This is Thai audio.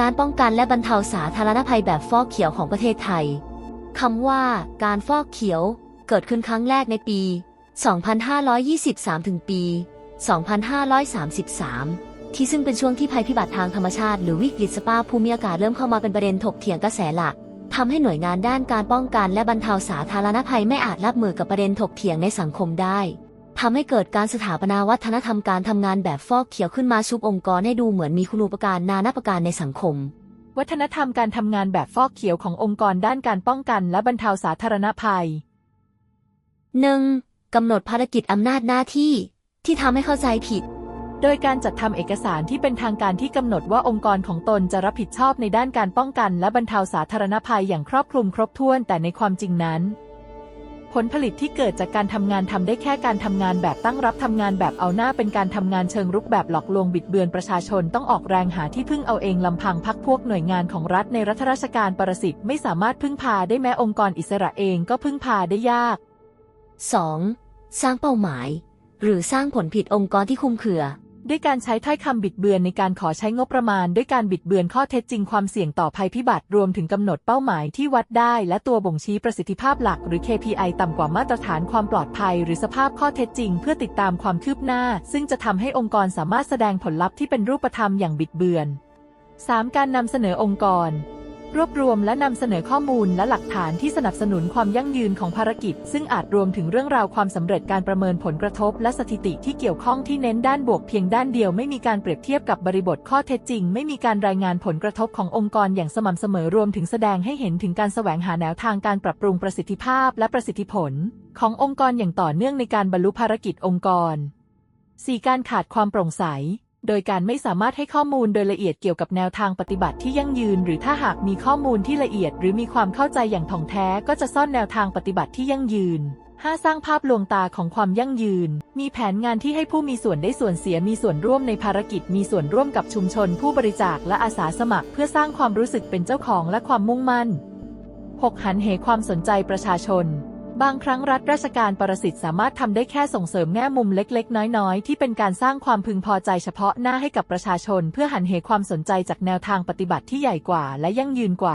การป้องกันและบรรเทาสาธารณภัยแบบฟอกเขียวของประเทศไทยคำว่าการฟอกเขียวเกิดขึ้นครั้งแรกในปี 2523 ถึงปี 2533 ที่ซึ่งเป็นช่วงที่ภัยพิบัติทางธรรมชาติหรือวิกฤตสภาพภูมิอากาศเริ่มเข้ามาเป็นประเด็นถกเถียงกระแสหลักทำให้หน่วยงานด้านการป้องกันและบรรเทาสาธารณภัยไม่อาจรับมือกับประเด็นถกเถียงในสังคมได้ ทำให้เกิดการสถาปนาวัฒนธรรมการทำงานแบบฟอกเขียวขึ้นมาชุบองค์กรให้ดูเหมือนมีคุณูปการนานาประการในสังคม วัฒนธรรมการทำงานแบบฟอกเขียวขององค์กรด้านการป้องกันและบรรเทาสาธารณภัย 1. กำหนดภารกิจอำนาจหน้าที่ ที่ทำให้เข้าใจผิด โดยการจัดทำเอกสารที่เป็นทางการที่กำหนดว่าองค์กรของตนจะรับผิดชอบในด้านการป้องกัน และบรรเทาสาธารณภัยอย่างครอบคลุมครบถ้วนแต่ในความจริงนั้น ผลผลิตที่เกิดจากการทำงานทำได้แค่การทำงานแบบตั้งรับทำงานแบบเอาหน้าเป็นการทำงานเชิงรุกแบบหลอกลวงบิดเบือนประชาชนต้องออกแรงหาที่พึ่งเอาเองลำพังพักพวกหน่วยงานของรัฐในรัฐราชการประสิทธิ์ไม่สามารถพึ่งพาได้แม้องค์กรอิสระเองก็พึ่งพาได้ยาก 2. สร้างเป้าหมาย หรือสร้างผลผิดองค์กรที่คุมเคือ ด้วยการใช้ถ้อยคำบิดเบือนในการขอใช้งบประมาณ ด้วยการบิดเบือนข้อเท็จจริงความเสี่ยงต่อภัยพิบัติรวมถึงกำหนดเป้าหมายที่วัดได้และตัวบ่งชี้ประสิทธิภาพหลัก หรือ KPI ต่ำกว่ามาตรฐานความปลอดภัย หรือสภาพข้อเท็จจริง เพื่อติดตามความคืบหน้า ซึ่งจะทำให้องค์กรสามารถแสดงผลลัพธ์ที่เป็นรูปธรรมอย่างบิดเบือน 3. การนำเสนอองค์กร รวบรวมและนำเสนอข้อมูลและหลักฐานที่สนับสนุนความยั่งยืนของภารกิจ ซึ่งอาจรวมถึงเรื่องราวความสำเร็จการประเมินผลกระทบ และสถิติที่เกี่ยวข้องที่เน้นด้านบวกเพียงด้านเดียวไม่มีการเปรียบเทียบกับบริบทข้อเท็จจริง ไม่มีการรายงานผลกระทบขององค์กรอย่างสม่ำเสมอรวมถึงแสดงให้เห็นถึงการแสวงหาแนวทางการปรับปรุงประสิทธิภาพ และประสิทธิผล ขององค์กรอย่างต่อเนื่องในการบรรลุภารกิจองค์กร 4. การขาดความโปร่งใส โดยการไม่สามารถให้ข้อมูลโดยละเอียดเกี่ยวกับแนวทางปฏิบัติที่ยั่งยืน หรือถ้าหากมีข้อมูลที่ละเอียด หรือมีความเข้าใจอย่างถ่องแท้ก็จะซ่อนแนวทางปฏิบัติที่ยั่งยืน 5. สร้างภาพลวงตาของความยั่งยืน มีแผนงานที่ให้ผู้มีส่วนได้ส่วนเสียมีส่วนร่วมในภารกิจ มีส่วนร่วมกับชุมชน ผู้บริจาคและอาสาสมัคร เพื่อสร้างความรู้สึกเป็นเจ้าของและความมุ่งมั่น 6. หันเหความสนใจประชาชน บางครั้งรัฐราชการประสิทธิ์สามารถทำได้แค่ส่งเสริมแง่มุมเล็ก ๆ น้อย ๆ ที่เป็นการสร้างความพึงพอใจเฉพาะหน้าให้กับประชาชน เพื่อหันเหความสนใจจากแนวทางปฏิบัติที่ใหญ่กว่าและยั่งยืนกว่า